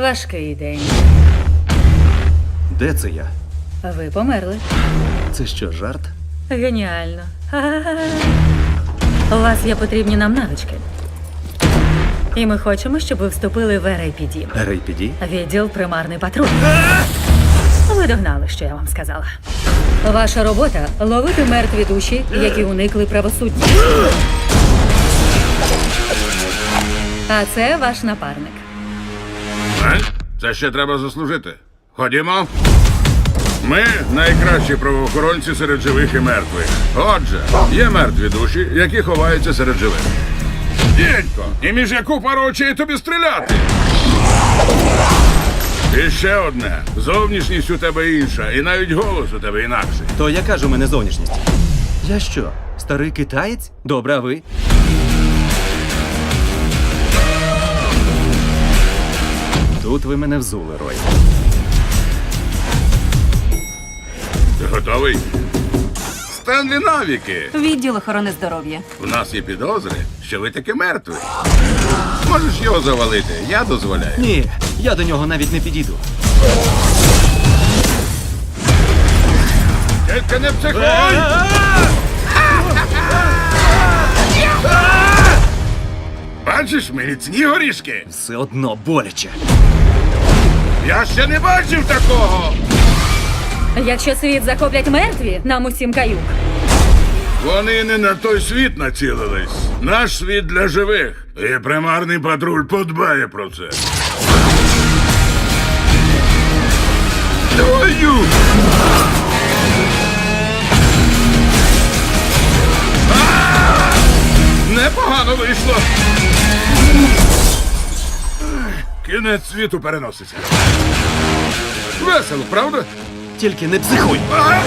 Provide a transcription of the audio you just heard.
Важкий день. Де це я? Ви померли. Це що, жарт? Геніально. Ха-ха-ха. У вас є потрібні нам навички. І ми хочемо, щоб ви вступили в RAPD. Рейпіді? Відділ примарний патруль. Ви догнали, що я вам сказала. Ваша робота ловити мертві душі, які уникли правосуддя. А це ваш напарник. Це ще треба заслужити. Ходімо. Ми найкращі правоохоронці серед живих і мертвих. Отже, є мертві душі, які ховаються серед живих. Дідько, і між яку пару очей тобі стріляти? І ще одне. Зовнішність у тебе інша, і навіть голос у тебе інакший. То яка ж у мене зовнішність? Я що, старий китаєць? Добре, а ви? Тут ви мене взули, Рой. Готовий? Стенлі навіки. Відділ охорони здоров'я. У нас є підозри, що ви таки мертві. Можеш його завалити, я дозволяю. Ні, я до нього навіть не підійду. Тільки не психуй! Бачиш, міцні горішки? Все одно боляче. Я ще не бачив такого! Якщо світ захоплять мертві, нам усім каюк. Вони не на той світ націлились. Наш світ для живих. І примарний патруль подбає про це. Твою! Кінець світу переноситься. Весело, правда? Тільки не психуй. Ага.